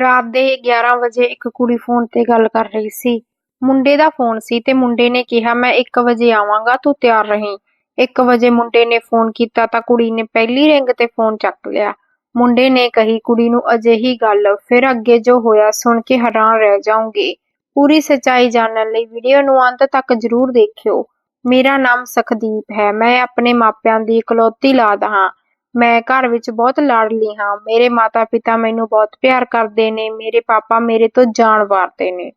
ਰਾਤ ਦੇ 11 ਵਜੇ ਇੱਕ ਕੁੜੀ ਫੋਨ ਤੇ ਗੱਲ ਕਰ ਰਹੀ ਸੀ। ਮੁੰਡੇ ਦਾ ਫੋਨ ਸੀ ਤੇ ਮੁੰਡੇ ਨੇ ਕਿਹਾ, ਮੈਂ 1 ਵਜੇ ਆਵਾਂਗਾ, ਤੂੰ ਤਿਆਰ ਰਹੀਂ। 1 ਵਜੇ ਮੁੰਡੇ ਨੇ ਫੋਨ ਕੀਤਾ ਤਾਂ ਕੁੜੀ ਨੇ ਪਹਿਲੀ ਰਿੰਗ ਤੇ ਫੋਨ ਚੱਕ ਲਿਆ। ਮੁੰਡੇ ਨੇ ਕਹੀ, ਕੁੜੀ ਨੂੰ ਅਜਿਹੀ ਗੱਲ, ਫਿਰ ਅੱਗੇ ਜੋ ਹੋਇਆ ਸੁਣ ਕੇ ਹੈਰਾਨ ਰਹਿ ਜਾਓਗੇ ਪੂਰੀ ਸੱਚਾਈ ਜਾਣਨ ਲਈ ਵੀਡੀਓ ਨੂੰ ਅੰਤ ਤੱਕ ਜ਼ਰੂਰ ਦੇਖਿਓ। ਮੇਰਾ ਨਾਮ ਸਖਦੀਪ ਹੈ। ਮੈਂ ਆਪਣੇ ਮਾਪਿਆਂ ਦੀ ਇਕਲੌਤੀ ਲਾਦ ਹਾਂ। ਮੈਂ ਘਰ ਵਿੱਚ ਬਹੁਤ ਲਾਡਲੀ ਹਾਂ। ਮੇਰੇ ਮਾਤਾ-ਪਿਤਾ ਮੈਨੂੰ ਬਹੁਤ ਪਿਆਰ ਕਰਦੇ ਨੇ। ਮੇਰੇ ਪਾਪਾ ਮੇਰੇ ਤੋਂ ਜਾਨ ਵਾਰਦੇ ਨੇ।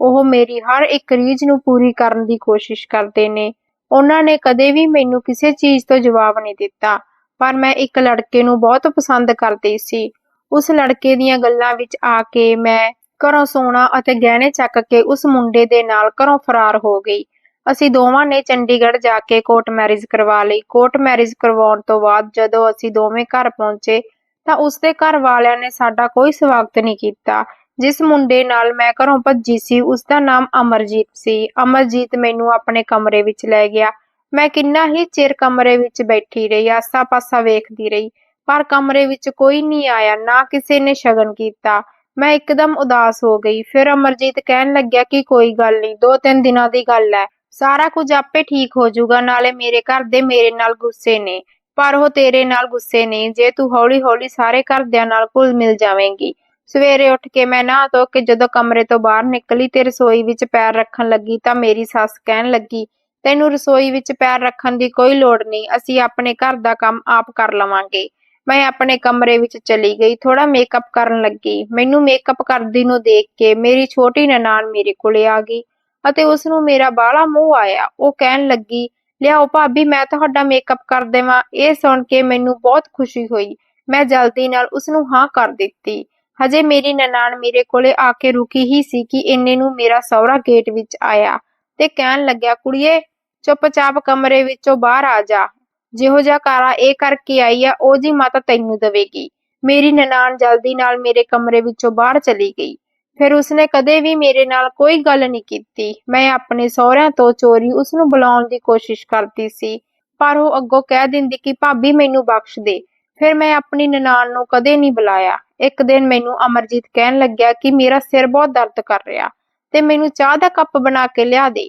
ਉਹ ਮੇਰੀ ਹਰ ਇੱਕ ਰੀਝ ਨੂੰ ਪੂਰੀ ਕਰਨ ਦੀ ਕੋਸ਼ਿਸ਼ ਕਰਦੇ ਨੇ। ਉਹਨਾਂ ਨੇ ਕਦੇ ਵੀ ਮੈਨੂੰ ਕਿਸੇ ਚੀਜ਼ ਤੋਂ ਜਵਾਬ ਨਹੀਂ ਦਿੱਤਾ। ਪਰ ਮੈਂ ਇੱਕ ਲੜਕੇ ਨੂੰ ਬਹੁਤ ਪਸੰਦ ਕਰਦੀ ਸੀ। ਉਸ ਲੜਕੇ ਦੀਆਂ ਗੱਲਾਂ ਵਿੱਚ ਆ ਕੇ ਮੈਂ ਘਰੋਂ ਸੋਨਾ ਅਤੇ ਗਹਿਣੇ ਚੱਕ ਕੇ ਉਸ ਮੁੰਡੇ ਦੇ ਨਾਲ ਘਰੋਂ ਫਰਾਰ ਹੋ ਗਈ। ਅਸੀਂ ਦੋਵਾਂ ਨੇ ਚੰਡੀਗੜ੍ਹ ਜਾ ਕੇ ਕੋਰਟ ਮੈਰਿਜ ਕਰਵਾ ਲਈ। ਕੋਰਟ ਮੈਰਿਜ ਕਰਵਾਉਣ ਤੋਂ ਬਾਅਦ ਜਦੋਂ ਅਸੀਂ ਦੋਵੇਂ ਘਰ ਪਹੁੰਚੇ ਤਾਂ ਉਸਦੇ ਘਰ ਵਾਲਿਆਂ ਨੇ ਸਾਡਾ ਕੋਈ ਸਵਾਗਤ ਨਹੀਂ ਕੀਤਾ। ਜਿਸ ਮੁੰਡੇ ਨਾਲ ਮੈਂ ਘਰੋਂ ਭੱਜੀ ਸੀ ਉਸ ਦਾ ਨਾਮ ਅਮਰਜੀਤ ਸੀ। ਅਮਰਜੀਤ ਮੈਨੂੰ ਆਪਣੇ ਕਮਰੇ ਵਿੱਚ ਲੈ ਗਿਆ। ਮੈਂ ਕਿੰਨਾ ਹੀ ਚਿਰ ਕਮਰੇ ਵਿੱਚ ਬੈਠੀ ਰਹੀ, ਆਸਾ-ਪਾਸਾ ਵੇਖਦੀ ਰਹੀ, ਪਰ ਕਮਰੇ ਵਿੱਚ ਕੋਈ ਨਹੀਂ ਆਇਆ, ਨਾ ਕਿਸੇ ਨੇ ਸ਼ਗਨ ਕੀਤਾ। ਮੈਂ ਇੱਕਦਮ ਉਦਾਸ ਹੋ ਗਈ। ਫਿਰ ਅਮਰਜੀਤ ਕਹਿਣ ਲੱਗਿਆ ਕਿ ਕੋਈ ਗੱਲ ਨਹੀਂ ਦੋ ਤਿੰਨ ਦਿਨਾਂ ਦੀ ਗੱਲ ਹੈ। ਸਾਰਾ ਕੁਝ ਆਪੇ ਠੀਕ ਹੋ ਜਾਊਗਾ, ਨਾਲੇ ਮੇਰੇ ਘਰ ਦੇ ਮੇਰੇ ਨਾਲ ਗੁੱਸੇ ਨੇ, ਪਰ ਉਹ ਤੇਰੇ ਨਾਲ ਗੁੱਸੇ ਨੇ, ਜੇ ਤੂੰ ਹੌਲੀ-ਹੌਲੀ ਸਾਰੇ ਘਰਦਿਆਂ ਨਾਲ ਘੁਲ ਮਿਲ ਜਾਵੇਂਗੀ। ਸਵੇਰੇ ਉੱਠ ਕੇ ਮੈਂ ਨਹਾ ਧੋ ਕੇ ਜਦੋਂ ਕਮਰੇ ਤੋਂ ਬਾਹਰ ਨਿਕਲੀ ਤੇ ਰਸੋਈ ਵਿੱਚ ਪੈਰ ਰੱਖਣ ਲੱਗੀ ਤਾਂ ਮੇਰੀ ਸੱਸ ਕਹਿਣ ਲੱਗੀ, ਤੈਨੂੰ ਰਸੋਈ ਵਿੱਚ ਪੈਰ ਰੱਖਣ ਦੀ ਕੋਈ ਲੋੜ ਨਹੀਂ, ਅਸੀਂ ਆਪਣੇ ਘਰ ਦਾ ਕੰਮ ਆਪ ਕਰ ਲਵਾਂਗੇ। ਮੈਂ ਆਪਣੇ ਕਮਰੇ ਵਿੱਚ ਚਲੀ ਗਈ ਥੋੜਾ ਮੇਕਅਪ ਕਰਨ ਲੱਗੀ। ਮੈਨੂੰ ਮੇਕਅਪ ਕਰਦੀ ਨੂੰ ਦੇਖ ਕੇ ਮੇਰੀ ਛੋਟੀ ਨਨਾਣ ਮੇਰੇ ਕੋਲੇ ਆ ਗਈ। ਅਤੇ ਉਸ ਨੂੰ ਮੇਰਾ ਬਾਹਲਾ ਮੂੰਹ ਆਇਆ। ਉਹ ਕਹਿਣ ਲੱਗੀ, ਲਿਆਓ ਭਾਬੀ, ਮੈਂ ਤੁਹਾਡਾ ਮੇਕਅਪ ਕਰ ਦੇਵਾਂ। ਇਹ ਸੁਣ ਕੇ ਮੈਨੂੰ ਬਹੁਤ ਖੁਸ਼ੀ ਹੋਈ। ਮੈਂ ਜਲਦੀ ਨਾਲ ਉਸ ਨੂੰ ਹਾਂ ਕਰ ਦਿੱਤੀ। ਹਜੇ ਮੇਰੀ ਨਨਾਣ ਮੇਰੇ ਕੋਲੇ ਆ ਕੇ ਰੁਕੀ ਹੀ ਸੀ ਕਿ ਇੰਨੇ ਨੂੰ ਮੇਰਾ ਸਹੁਰਾ ਗੇਟ ਵਿੱਚ ਆਇਆ ਤੇ ਕਹਿਣ ਲੱਗਿਆ, ਕੁੜੀਏ, ਚੁੱਪਚਾਪ ਕਮਰੇ ਵਿੱਚੋਂ ਬਾਹਰ ਆ ਜਾ। ਜਿਹੋ ਜਿਹਾ ਕਾਰਾ ਇਹ ਕਰਕੇ ਆਈ ਆ, ਉਹ ਜੀ ਮਾਤਾ ਤੈਨੂੰ ਦੇਵੇਗੀ। ਮੇਰੀ ਨਨਾਣ ਜਲਦੀ ਨਾਲ ਮੇਰੇ ਕਮਰੇ ਵਿੱਚੋਂ ਬਾਹਰ ਚਲੀ ਗਈ। ਫਿਰ ਉਸਨੇ ਕਦੇ ਵੀ ਮੇਰੇ ਨਾਲ ਕੋਈ ਗੱਲ ਨਹੀਂ ਕੀਤੀ। ਮੈਂ ਆਪਣੇ ਸਹੁਰਿਆਂ ਤੋਂ ਚੋਰੀ ਉਸ ਨੂੰ ਬੁਲਾਉਣ ਦੀ ਕੋਸ਼ਿਸ਼ ਕਰਦੀ ਸੀ, ਪਰ ਉਹ ਅੱਗੋਂ ਕਹਿ ਦਿੰਦੀ ਕਿ ਭਾਬੀ ਮੈਨੂੰ ਬਖਸ਼ ਦੇ। ਫਿਰ ਮੈਂ ਆਪਣੀ ਨਨਾਣ ਨੂੰ ਕਦੇ ਨਹੀਂ ਬੁਲਾਇਆ। ਇੱਕ ਦਿਨ ਮੈਨੂੰ ਅਮਰਜੀਤ ਕਹਿਣ ਲੱਗਿਆ ਕਿ ਮੇਰਾ ਸਿਰ ਬਹੁਤ ਦਰਦ ਕਰ ਰਿਹਾ ਤੇ ਮੈਨੂੰ ਚਾਹ ਦਾ ਕੱਪ ਬਣਾ ਕੇ ਲਿਆ ਦੇ।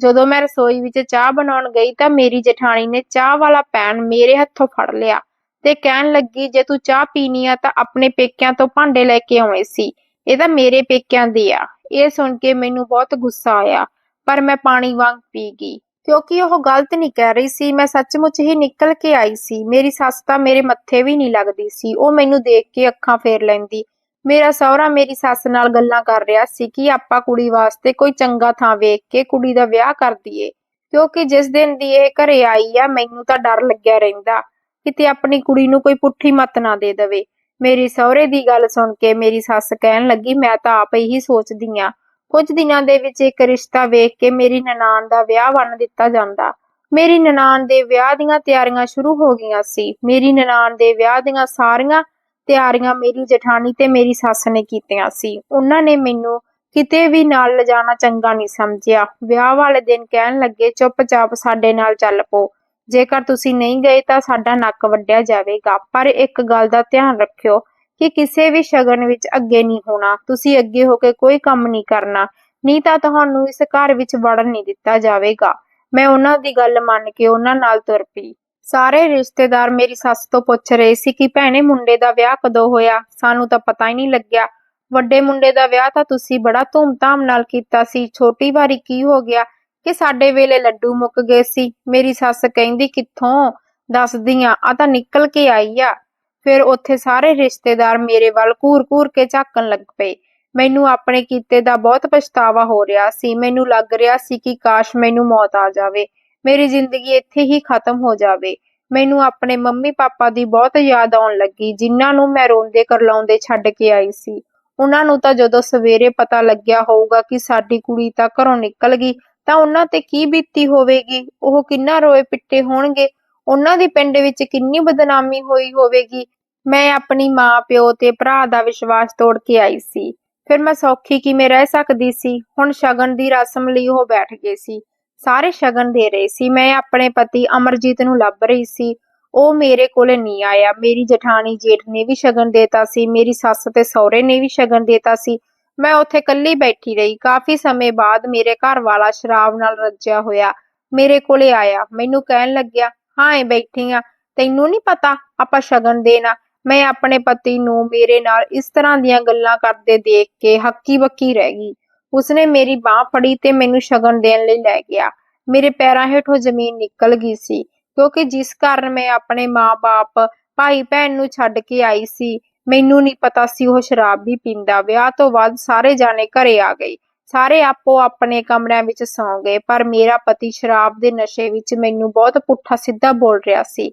ਜਦੋਂ ਮੈਂ ਰਸੋਈ ਵਿੱਚ ਚਾਹ ਬਣਾਉਣ ਗਈ ਤਾਂ ਮੇਰੀ ਜਠਾਣੀ ਨੇ ਚਾਹ ਵਾਲਾ ਪੈਨ ਮੇਰੇ ਹੱਥੋਂ ਫੜ ਲਿਆ ਤੇ ਕਹਿਣ ਲੱਗੀ, ਜੇ ਤੂੰ ਚਾਹ ਪੀਣੀ ਆ ਤਾਂ ਆਪਣੇ ਪੇਕਿਆਂ ਤੋਂ ਭਾਂਡੇ ਲੈ ਕੇ ਆਉਣੇ ਸੀ। ਇਹ ਤਾਂ ਮੇਰੇ ਪੇਕਿਆਂ ਦੀ ਆ। ਇਹ ਸੁਣ ਕੇ ਮੈਨੂੰ ਬਹੁਤ ਗੁੱਸਾ ਆਇਆ, ਪਰ ਮੈਂ ਪਾਣੀ ਵਾਂਗ ਪੀ ਗਈ। ਕਿਉਂਕਿ ਉਹ ਗਲਤ ਨਹੀਂ ਕਹਿ ਰਹੀ ਸੀ, ਮੈਂ ਸੱਚਮੁੱਚ ਹੀ ਨਿਕਲ ਕੇ ਆਈ ਸੀ। ਮੇਰੀ ਸੱਸ ਤਾਂ ਮੇਰੇ ਮੱਥੇ ਵੀ ਨਹੀਂ ਲੱਗਦੀ ਸੀ। ਉਹ ਮੈਨੂੰ ਦੇਖ ਕੇ ਅੱਖਾਂ ਫੇਰ ਲੈਂਦੀ। ਮੇਰਾ ਸਹੁਰਾ ਮੇਰੀ ਸੱਸ ਨਾਲ ਗੱਲਾਂ ਕਰ ਰਿਹਾ ਸੀ ਕਿ ਆਪਾਂ ਕੁੜੀ ਵਾਸਤੇ ਕੋਈ ਚੰਗਾ ਥਾਂ ਵੇਖ ਕੇ ਕੁੜੀ ਦਾ ਵਿਆਹ ਕਰ ਦਈਏ। ਕਿਉਂਕਿ ਜਿਸ ਦਿਨ ਦੀ ਇਹ ਘਰੇ ਆਈ ਆ, ਮੈਨੂੰ ਤਾਂ ਡਰ ਲੱਗਿਆ ਰਹਿੰਦਾ। ਕਿਤੇ ਆਪਣੀ ਕੁੜੀ ਨੂੰ ਕੋਈ ਪੁੱਠੀ ਮੱਤ ਨਾ ਦੇ ਦੇਵੇ। ਮੇਰੀ ਸਹੁਰੇ ਦੀ ਗੱਲ ਸੁਣ ਕੇ ਮੇਰੀ ਸੱਸ ਕਹਿਣ ਲੱਗੀ, ਮੈਂ ਤਾਂ ਆਪ ਹੀ ਸੋਚਦੀ ਆ ਕੁਝ ਦਿਨਾਂ ਦੇ ਵਿੱਚ ਇੱਕ ਰਿਸ਼ਤਾ ਵੇਖ ਕੇ ਮੇਰੀ ਨਨਾਣ ਦਾ ਵਿਆਹ ਵੰਨ ਦਿੱਤਾ ਜਾਂਦਾ। ਮੇਰੀ ਨਨਾਣ ਦੇ ਵਿਆਹ ਦੀਆਂ ਤਿਆਰੀਆਂ ਸ਼ੁਰੂ ਹੋ ਗਈਆਂ ਸੀ। ਮੇਰੀ ਨਨਾਣ ਦੇ ਵਿਆਹ ਦੀਆਂ ਸਾਰੀਆਂ ਤਿਆਰੀਆਂ ਮੇਰੀ ਜਠਾਣੀ ਤੇ ਮੇਰੀ ਸੱਸ ਨੇ ਕੀਤੀਆਂ ਸੀ। ਉਹਨਾਂ ਨੇ ਮੈਨੂੰ ਕਿਤੇ ਵੀ ਨਾਲ ਲਿਜਾਣਾ ਚੰਗਾ ਨਹੀਂ ਸਮਝਿਆ। ਵਿਆਹ ਵਾਲੇ ਦਿਨ ਕਹਿਣ ਲੱਗੇ, ਚੁੱਪਚਾਪ ਸਾਡੇ ਨਾਲ ਚੱਲ ਪੋ। ਜੇਕਰ ਤੁਸੀਂ ਨਹੀਂ ਗਏ ਤਾਂ ਸਾਡਾ ਨੱਕ ਵੱਢਿਆ ਜਾਵੇਗਾ। ਪਰ ਇੱਕ ਗੱਲ ਦਾ ਧਿਆਨ ਰੱਖਿਓ ਕਿ ਕਿਸੇ ਵੀ ਸ਼ਗਨ ਵਿੱਚ ਅੱਗੇ ਨਹੀਂ ਹੋਣਾ। ਤੁਸੀਂ ਅੱਗੇ ਹੋ ਕੇ ਕੋਈ ਕੰਮ ਨਹੀਂ ਕਰਨਾ। ਨਹੀਂ ਤਾਂ ਤੁਹਾਨੂੰ ਇਸ ਘਰ ਵਿੱਚ ਵੜਨ ਨਹੀਂ ਦਿੱਤਾ ਜਾਵੇਗਾ। ਮੈਂ ਉਹਨਾਂ ਦੀ ਗੱਲ ਮੰਨ ਕੇ ਉਹਨਾਂ ਨਾਲ ਤੁਰ ਪਈ। ਸਾਰੇ ਰਿਸ਼ਤੇਦਾਰ ਮੇਰੀ ਸੱਸ ਤੋਂ ਪੁੱਛ ਰਹੇ ਸੀ ਕਿ ਭੈਣੇ, ਮੁੰਡੇ ਦਾ ਵਿਆਹ ਕਦੋਂ ਹੋਇਆ? ਸਾਨੂੰ ਤਾਂ ਪਤਾ ਹੀ ਨਹੀਂ ਲੱਗਿਆ। ਵੱਡੇ ਮੁੰਡੇ ਦਾ ਵਿਆਹ ਤਾਂ ਤੁਸੀਂ ਬੜਾ ਧੂਮਧਾਮ ਨਾਲ ਕੀਤਾ ਸੀ। ਛੋਟੀ ਵਾਰੀ ਕੀ ਹੋ ਗਿਆ? ਕਿ ਸਾਡੇ ਵੇਲੇ ਲੱਡੂ ਮੁੱਕ ਗਏ ਸੀ। ਮੇਰੀ ਸੱਸ ਕਹਿੰਦੀ, ਕਿੱਥੋਂ? ਦੱਸਦੀਆਂ, ਆ ਤਾਂ ਨਿਕਲ ਕੇ ਆਈ ਆ। ਫਿਰ ਉੱਥੇ ਸਾਰੇ ਰਿਸ਼ਤੇਦਾਰ ਮੇਰੇ ਵੱਲ ਘੂਰ-ਘੂਰ ਕੇ ਝਾਕਣ ਲੱਗ ਪਏ। ਮੈਨੂੰ ਆਪਣੇ ਕੀਤੇ ਦਾ ਬਹੁਤ ਪਛਤਾਵਾ ਹੋ ਰਿਹਾ ਸੀ। ਮੈਨੂੰ ਲੱਗ ਰਿਹਾ ਸੀ ਕਿ ਕਾਸ਼ ਮੈਨੂੰ ਮੌਤ ਆ ਜਾਵੇ। ਮੇਰੀ ਜ਼ਿੰਦਗੀ ਇੱਥੇ ਹੀ ਖਤਮ ਹੋ ਜਾਵੇ। ਮੈਨੂੰ ਆਪਣੇ ਮੰਮੀ ਪਾਪਾ ਦੀ ਬਹੁਤ ਯਾਦ ਆਉਣ ਲੱਗੀ, ਜਿਨ੍ਹਾਂ ਨੂੰ ਮੈਂ ਰੋਂਦੇ ਕਰਲਾਉਂਦੇ ਛੱਡ ਕੇ ਆਈ ਸੀ। ਉਹਨਾਂ ਨੂੰ ਤਾਂ ਜਦੋਂ ਸਵੇਰੇ ਪਤਾ ਲੱਗਿਆ ਹੋਊਗਾ ਕਿ ਸਾਡੀ ਕੁੜੀ ਤਾਂ ਘਰੋਂ ਨਿਕਲ ਗਈ ਤਾਂ ਉਹਨਾਂ ਤੇ ਕੀ ਬੀਤੀ ਹੋਵੇਗੀ? ਉਹ ਕਿੰਨਾ ਰੋਏ ਪਿੱਟੇ ਹੋਣਗੇ? ਉਹਨਾਂ ਦੀ ਪਿੰਡ ਵਿੱਚ ਕਿੰਨੀ ਬਦਨਾਮੀ ਹੋਈ ਹੋਵੇਗੀ? ਮੈਂ ਆਪਣੀ ਮਾਂ, ਪਿਓ ਤੇ ਭਰਾ ਦਾ ਵਿਸ਼ਵਾਸ ਤੋੜ ਕੇ ਆਈ ਸੀ। ਫਿਰ ਮੈਂ ਸੌਖੀ ਕਿਵੇਂ ਰਹਿ ਸਕਦੀ ਸੀ? ਹੁਣ ਸ਼ਗਨ ਦੀ ਰਸਮ ਲਈ ਉਹ ਬੈਠ ਗਏ ਸੀ। ਸਾਰੇ ਸ਼ਗਨ ਦੇ ਰਹੇ ਸੀ। ਮੈਂ ਆਪਣੇ ਪਤੀ ਅਮਰਜੀਤ ਨੂੰ ਲੱਭ ਰਹੀ ਸੀ। ਉਹ ਮੇਰੇ ਕੋਲੇ ਨਹੀਂ ਆਇਆ। ਮੇਰੀ ਜਠਾਣੀ ਜੇਠ ਨੇ ਵੀ ਸ਼ਗਨ ਦੇਤਾ ਸੀ। ਮੇਰੀ ਸੱਸ ਤੇ ਸਹੁਰੇ ਨੇ ਵੀ ਸ਼ਗਨ ਦੇਤਾ ਸੀ। ਮੈਂ ਉੱਥੇ ਇਕੱਲੀ ਬੈਠੀ ਰਹੀ। ਕਾਫੀ ਸਮੇਂ ਬਾਅਦ ਮੇਰੇ ਘਰ ਵਾਲਾ ਸ਼ਰਾਬ ਨਾਲ ਰੱਜਿਆ ਹੋਇਆ ਮੇਰੇ ਕੋਲੇ ਆਇਆ। ਮੈਨੂੰ ਕਹਿਣ ਲੱਗਿਆ, ਹਾਂ, ਐ ਬੈਠੀ ਆ। ਤੈਨੂੰ ਨਹੀਂ ਪਤਾ? ਆਪਾਂ ਸ਼ਗਨ ਦੇਣਾ ਮੈਂ ਆਪਣੇ ਪਤੀ ਨੂੰ ਮੇਰੇ ਨਾਲ ਇਸ ਤਰ੍ਹਾਂ ਦੀਆਂ ਗੱਲਾਂ ਕਰਦੇ ਦੇਖ ਕੇ ਹੱਕੀ ਬੱਕੀ ਰਹਿ ਗਈ। ਉਸਨੇ ਮੇਰੀ ਬਾਹ ਫੜੀ ਤੇ ਮੈਨੂੰ ਸ਼ਗਨ ਦੇਣ ਲਈ ਲੈ ਗਿਆ। ਮੇਰੇ ਪੈਰਾਂ ਹੇਠੋਂ ਜ਼ਮੀਨ ਨਿਕਲ ਗਈ ਸੀ, ਕਿਉਂਕਿ ਜਿਸ ਕਾਰਨ ਮੈਂ ਆਪਣੇ ਮਾਂ-ਬਾਪ ਭਾਈ ਭੈਣ ਨੂੰ ਛੱਡ ਕੇ ਆਈ ਸੀ। ਮੈਨੂੰ ਨਹੀਂ ਪਤਾ ਸੀ ਉਹ ਸ਼ਰਾਬ ਵੀ ਪੀਂਦਾ। ਵਿਆਹ ਤੋਂ ਬਾਅਦ ਸਾਰੇ ਜਾਣੇ ਘਰੇ ਆ ਗਏ। ਸਾਰੇ ਆਪੋ ਆਪਣੇ ਕਮਰਿਆਂ ਵਿੱਚ ਸੌਂ ਗਏ, ਪਰ ਮੇਰਾ ਪਤੀ ਸ਼ਰਾਬ ਦੇ ਨਸ਼ੇ ਵਿੱਚ ਮੈਨੂੰ ਬਹੁਤ ਪੁੱਠਾ ਸਿੱਧਾ ਬੋਲ ਰਿਹਾ ਸੀ।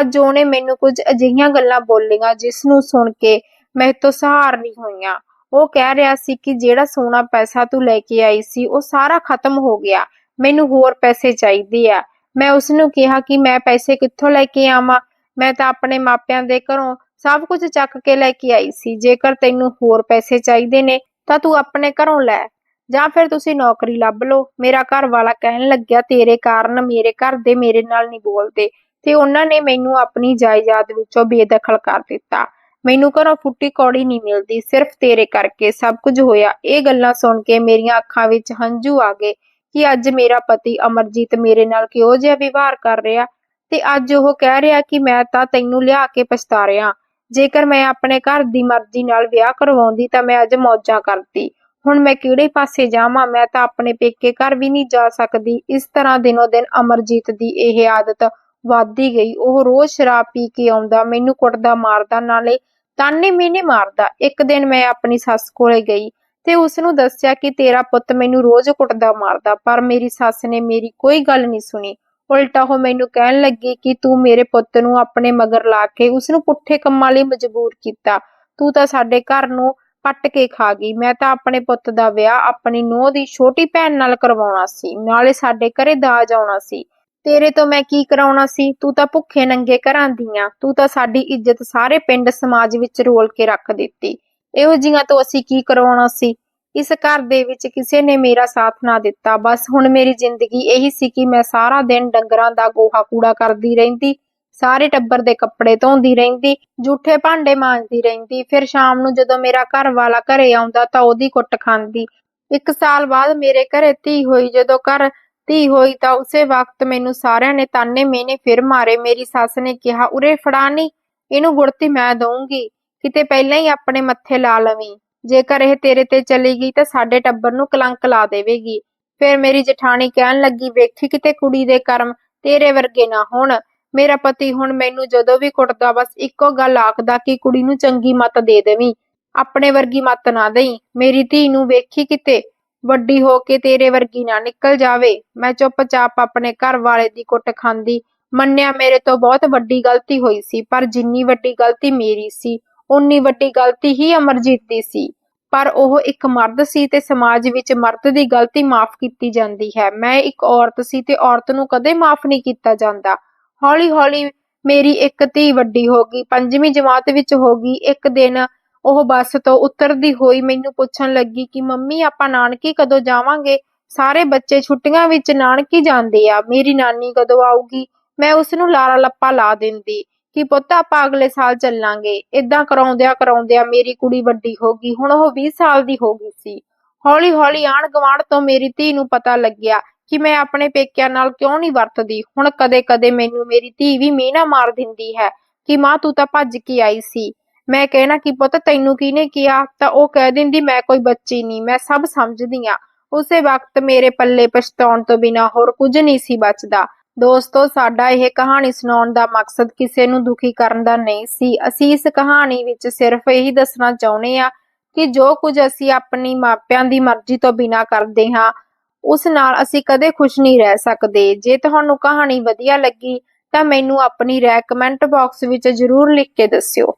ਅੱਜ ਉਹਨੇ ਮੈਨੂੰ ਕੁਝ ਅਜਿਹੀਆਂ ਗੱਲਾਂ ਬੋਲੀਆਂ ਜਿਸ ਨੂੰ ਸੁਣ ਕੇ ਮੈਂ ਤੋਂ ਸਹਾਰ ਨਹੀਂ ਹੋਈਆਂ। ਉਹ ਕਹਿ ਰਿਹਾ ਸੀ ਕਿ ਜਿਹੜਾ ਸੋਨਾ ਪੈਸਾ ਤੂੰ ਲੈ ਕੇ ਆਈ ਸੀ, ਉਹ ਸਾਰਾ ਖਤਮ ਹੋ ਗਿਆ। ਮੈਨੂੰ ਹੋਰ ਪੈਸੇ ਚਾਹੀਦੇ ਆ। ਮੈਂ ਉਸ ਨੂੰ ਕਿਹਾ ਕਿ ਮੈਂ ਪੈਸੇ ਕਿੱਥੋਂ ਲੈ ਕੇ ਆਵਾਂ? ਮੈਂ ਤਾਂ ਆਪਣੇ ਮਾਪਿਆਂ ਦੇ ਘਰੋਂ ਸਭ ਕੁਝ ਚੱਕ ਕੇ ਲੈ ਕੇ ਆਈ ਸੀ। ਜੇਕਰ ਤੈਨੂੰ ਹੋਰ ਪੈਸੇ ਚਾਹੀਦੇ ਨੇ, ਤਾਂ ਤੂੰ ਆਪਣੇ ਘਰੋਂ ਲੈ। ਜਾਂ ਫਿਰ ਤੁਸੀਂ ਨੌਕਰੀ ਲੱਭ ਲਓ। ਮੇਰਾ ਘਰ ਵਾਲਾ ਕਹਿਣ ਲੱਗਿਆ, ਤੇਰੇ ਕਾਰਨ ਮੇਰੇ ਘਰ ਦੇ ਮੇਰੇ ਨਾਲ ਨਹੀਂ ਬੋਲਦੇ। ਤੇ ਉਹਨਾਂ ਨੇ ਮੈਨੂੰ ਆਪਣੀ ਜਾਇਦਾਦ ਵਿੱਚੋਂ ਬੇਦਖਲ ਕਰ ਦਿੱਤਾ। ਮੈਨੂੰ ਘਰੋਂ ਫੁੱਟੀ ਕੌੜੀ ਨਹੀਂ ਮਿਲਦੀ, ਸਿਰਫ ਤੇਰੇ ਕਰਕੇ ਸਭ ਕੁਝ ਹੋਇਆ। ਇਹ ਗੱਲਾਂ ਸੁਣ ਕੇ ਮੇਰੀਆਂ ਅੱਖਾਂ ਵਿੱਚ ਹੰਝੂ ਆ ਗਏ ਕਿ ਅੱਜ ਮੇਰਾ ਪਤੀ ਅਮਰਜੀਤ ਮੇਰੇ ਨਾਲ ਕਿਹੋ ਜਿਹਾ ਵਿਵਹਾਰ ਕਰ ਰਿਹਾ। ਤੇ ਅੱਜ ਉਹ ਕਹਿ ਰਿਹਾ ਕਿ ਮੈਂ ਤਾਂ ਤੈਨੂੰ ਲਿਆ ਕੇ ਪਛਤਾ ਰਿਹਾ ਜੇਕਰ ਮੈਂ ਆਪਣੇ ਘਰ ਦੀ ਮਰਜ਼ੀ ਨਾਲ ਵਿਆਹ ਕਰਵਾਉਂਦੀ ਤਾਂ ਮੈਂ ਅੱਜ ਮੌਜਾਂ ਕਰਦੀ। ਹੁਣ ਮੈਂ ਕਿਹੜੇ ਪਾਸੇ ਜਾਵਾਂ? ਮੈਂ ਤਾਂ ਆਪਣੇ ਪੇਕੇ ਘਰ ਵੀ ਨਹੀਂ ਜਾ ਸਕਦੀ। ਇਸ ਤਰ੍ਹਾਂ ਦਿਨੋ ਦਿਨ ਅਮਰਜੀਤ ਦੀ ਇਹ ਆਦਤ ਵੱਧਦੀ ਗਈ। ਉਹ ਰੋਜ਼ ਸ਼ਰਾਬ ਪੀ ਕੇ ਆਉਂਦਾ, ਮੈਨੂੰ ਕੁੱਟਦਾ, ਮਾਰਦਾ, ਨਾਲੇ ਤਾਨੇ ਮੈਨੇ ਮਾਰਦਾ। ਇੱਕ ਦਿਨ ਮੈਂ ਆਪਣੀ ਸੱਸ ਕੋਲੇ ਗਈ ਤੇ ਉਸ ਨੂੰ ਦੱਸਿਆ ਕਿ ਤੇਰਾ ਪੁੱਤ ਮੈਨੂੰ ਰੋਜ਼ ਕੁੱਟਦਾ, ਮਾਰਦਾ, ਪਰ ਮੇਰੀ ਸੱਸ ਨੇ ਮੇਰੀ ਕੋਈ ਗੱਲ ਨਹੀਂ ਸੁਣੀ। ਉਲਟਾ ਉਹ ਮੈਨੂੰ ਕਹਿਣ ਲੱਗੀ ਕਿ ਤੂੰ ਮੇਰੇ ਪੁੱਤ ਨੂੰ ਆਪਣੇ ਮਗਰ ਲਾ ਕੇ ਉਸ ਨੂੰ ਪੁੱਠੇ ਕੰਮਾਂ ਲਈ ਮਜਬੂਰ ਕੀਤਾ। ਤੂੰ ਤਾਂ ਸਾਡੇ ਘਰ ਨੂੰ ਪੱਟ ਕੇ ਖਾ ਗਈ। ਮੈਂ ਤਾਂ ਆਪਣੇ ਪੁੱਤ ਦਾ ਵਿਆਹ ਆਪਣੀ ਨੂੰਹ ਦੀ ਛੋਟੀ ਭੈਣ ਨਾਲ ਕਰਵਾਉਣਾ ਸੀ। ਨਾਲੇ ਸਾਡੇ ਘਰੇ ਦਾਜ ਆਉਣਾ ਸੀ। ਤੇਰੇ ਤੋਂ ਮੈਂ ਕੀ ਕਰਾਉਣਾ ਸੀ? ਤੂੰ ਤਾਂ ਭੁੱਖੇ ਨੰਗੇ ਘਰਾਂ ਦੀਆਂ। ਤੂੰ ਤਾਂ ਸਾਡੀ ਇੱਜ਼ਤ ਸਾਰੇ ਪਿੰਡ ਸਮਾਜ ਵਿੱਚ ਰੋਲ ਕੇ ਰੱਖ ਦਿੱਤੀ। ਇਹੋ ਜੀਆਂ ਤੋਂ ਅਸੀਂ ਕੀ ਕਰਵਾਉਣਾ ਸੀ? ਇਸ ਘਰ ਦੇ ਵਿੱਚ ਕਿਸੇ ਨੇ ਮੇਰਾ ਸਾਥ ਨਾ ਦਿੱਤਾ। ਬਸ ਹੁਣ ਮੇਰੀ ਜ਼ਿੰਦਗੀ ਇਹੀ ਸੀ ਕਿ ਮੈਂ ਸਾਰਾ ਦਿਨ ਡੰਗਰਾਂ ਦਾ ਗੋਹਾ ਕੂੜਾ ਕਰਦੀ ਰਹਿੰਦੀ, ਸਾਰੇ ਟੱਬਰ ਦੇ ਕੱਪੜੇ ਧੋਂਦੀ ਰਹਿੰਦੀ ਝੂਠੇ ਭਾਂਡੇ ਮਾਂਜਦੀ ਰਹਿੰਦੀ। ਫਿਰ ਸ਼ਾਮ ਨੂੰ ਜਦੋਂ ਮੇਰਾ ਘਰ ਵਾਲਾ ਘਰੇ ਆਉਂਦਾ ਤਾਂ ਉਹਦੀ ਕੁੱਟ ਖਾਂਦੀ। ਇੱਕ ਸਾਲ ਬਾਅਦ ਮੇਰੇ ਘਰੇ ਧੀ ਹੋਈ, ਜਦੋਂ ਘਰ ਧੀ ਹੋਈ ਤਾਂ ਉਸੇ ਵਕਤ ਮੈਨੂੰ ਸਾਰਿਆਂ ਨੇ ਤਾਨੇ ਮੇਨੇ ਫਿਰ ਮਾਰੇ। ਮੇਰੀ ਸੱਸ ਨੇ ਕਿਹਾ, ਉਰੇ ਫੜਾਨੀ ਇਹਨੂੰ ਗੁੜਤੀ ਮੈਂ ਦਊਂਗੀ, ਕਿਤੇ ਪਹਿਲਾਂ ਹੀ ਆਪਣੇ ਮੱਥੇ ਲਾ ਲਵੀਂ। ਜੇਕਰ ਇਹ ਤੇਰੇ ਤੇ ਚਲੀ ਗਈ ਤਾਂ ਸਾਡੇ ਟੱਬਰ ਨੂੰ ਕਲੰਕ ਲਾ ਦੇਵੇਗੀ। ਫਿਰ ਮੇਰੀ ਜਠਾਣੀ ਕਹਿਣ ਲੱਗੀ, ਵੇਖੀ ਕਿਤੇ ਕੁੜੀ ਦੇ ਕਰਮ ਤੇਰੇ ਵਰਗੇ ਨਾ ਹੋਣ। ਮੇਰਾ ਪਤੀ ਹੁਣ ਮੈਨੂੰ ਜਦੋਂ ਵੀ ਕੁੱਟਦਾ, ਬਸ ਇੱਕੋ ਗੱਲ ਆਖਦਾ ਕਿ ਕੁੜੀ ਨੂੰ ਚੰਗੀ ਮੱਤ ਦੇ ਦੇਵੀਂ। ਆਪਣੇ ਵਰਗੀ ਮੱਤ ਨਾ ਦੇਈਂ। ਮੇਰੀ ਧੀ ਨੂੰ ਵੇਖੀ ਕਿਤੇ ਵੱਡੀ ਹੋ ਕੇ ਤੇਰੇ ਵਰਗੀ ਨਾ ਨਿਕਲ ਜਾਵੇ। ਮੈਂ ਚੁੱਪਚਾਪ ਆਪਣੇ ਘਰ ਵਾਲੇ ਦੀ ਕੁੱਟ ਖਾਂਦੀ। ਮੰਨਿਆ ਮੇਰੇ ਤੋਂ ਬਹੁਤ ਵੱਡੀ ਗਲਤੀ ਹੋਈ ਸੀ, ਪਰ ਜਿੰਨੀ ਵੱਡੀ ਗਲਤੀ ਮੇਰੀ ਸੀ ਉਨੀ ਵੱਡੀ ਗਲਤੀ ਹੀ ਅਮਰਜੀਤ ਦੀ ਸੀ। ਪਰ ਉਹ ਇੱਕ ਮਰਦ ਸੀ ਤੇ ਸਮਾਜ ਵਿੱਚ ਮਰਦ ਦੀ ਗਲਤੀ ਮਾਫ ਕੀਤੀ ਜਾਂਦੀ ਹੈ। ਮੈਂ ਇੱਕ ਔਰਤ ਸੀ ਤੇ ਔਰਤ ਨੂੰ ਕਦੇ ਮਾਫ ਨਹੀਂ ਕੀਤਾ ਜਾਂਦਾ। ਹੌਲੀ ਹੌਲੀ ਮੇਰੀ ਇੱਕ ਧੀ ਵੱਡੀ ਹੋ ਗਈ। ਪੰਜਵੀਂ ਜਮਾਤ ਵਿੱਚ ਹੋ ਗਈ। ਇੱਕ ਦਿਨ ਉਹ ਬੱਸ ਤੋਂ ਉਤਰਦੀ ਹੋਈ ਮੈਨੂੰ ਪੁੱਛਣ ਲੱਗੀ ਕਿ, ਮੰਮੀ, ਆਪਾਂ ਨਾਨਕੀ ਕਦੋਂ ਜਾਵਾਂਗੇ? ਸਾਰੇ ਬੱਚੇ ਛੁੱਟੀਆਂ ਵਿੱਚ ਨਾਨਕੀ ਜਾਂਦੇ ਆ। ਮੇਰੀ ਨਾਨੀ ਕਦੋਂ ਆਊਗੀ? ਮੈਂ ਉਸ ਨੂੰ ਲਾਰਾ ਲੱਪਾ ਲਾ ਦਿੰਦੀ। ਕਿ ਪੁੱਤ ਆਪਾਂ ਅਗਲੇ ਸਾਲ ਚੱਲਾਂਗੇ। ਇਦਾਂ ਕਰਾਉਂਦਿਆਂ ਕਰਾਉਂਦਿਆਂ ਮੇਰੀ ਕੁੜੀ ਵੱਡੀ ਹੋ ਗਈ, ਹੁਣ ਉਹ 20 ਸਾਲ ਦੀ ਹੋ ਗਈ ਸੀ। ਹੌਲੀ ਹੌਲੀ ਆਣ ਗਵਾਂਢ ਤੋਂ ਮੇਰੀ ਧੀ ਨੂੰ ਪਤਾ ਲੱਗਿਆ ਕਿ ਮੈਂ ਆਪਣੇ ਪੇਕਿਆਂ ਨਾਲ ਕਿਉਂ ਨਹੀਂ ਵਰਤਦੀ। ਹੁਣ ਕਦੇ-ਕਦੇ ਮੈਨੂੰ ਮੇਰੀ ਧੀ ਵੀ ਮੀਨਾ ਮਾਰ ਦਿੰਦੀ ਹੈ ਕਿ, ਮਾਂ, ਤੂੰ ਤਾਂ ਭੱਜ ਕੇ ਆਈ ਸੀ। ਮੈਂ ਕਹਿਣਾ ਕਿ, ਪੁੱਤ, ਤੈਨੂੰ ਕਿਹਨੇ ਕਿਹਾ? ਤਾਂ ਉਹ ਕਹਿ ਦਿੰਦੀ, ਮੈਂ ਕੋਈ ਬੱਚੀ ਨਹੀਂ, ਮੈਂ ਸਭ ਸਮਝਦੀ ਆ ਉਸੇ ਵਕਤ ਮੇਰੇ ਪੱਲੇ ਪਛਤਾਉਣ ਤੋਂ ਬਿਨਾ ਹੋਰ ਕੁਝ ਨਹੀਂ ਸੀ ਬਚਦਾ। ਦੋਸਤੋ, ਸਾਡਾ ਇਹ ਕਹਾਣੀ ਸੁਣਾਉਣ ਦਾ ਮਕਸਦ ਕਿਸੇ ਨੂੰ ਦੁਖੀ ਕਰਨ ਦਾ ਨਹੀਂ ਸੀ। ਅਸੀਂ ਇਸ ਕਹਾਣੀ ਵਿੱਚ ਸਿਰਫ ਇਹੀ ਦੱਸਣਾ ਚਾਹੁੰਦੇ ਆ ਕਿ ਜੋ ਕੁਝ ਅਸੀਂ ਆਪਣੀ ਮਾਪਿਆਂ ਦੀ ਮਰਜ਼ੀ ਤੋਂ ਬਿਨਾ ਕਰਦੇ ਹਾਂ, ਉਸ ਨਾਲ ਅਸੀਂ ਕਦੇ ਖੁਸ਼ ਨਹੀਂ ਰਹਿ ਸਕਦੇ। ਜੇ ਤੁਹਾਨੂੰ ਕਹਾਣੀ ਵਧੀਆ ਲੱਗੀ ਤਾਂ ਮੈਨੂੰ ਆਪਣੀ ਰਾਏ ਕਮੈਂਟ ਬਾਕਸ ਵਿੱਚ ਜ਼ਰੂਰ ਲਿਖ ਕੇ ਦੱਸਿਓ।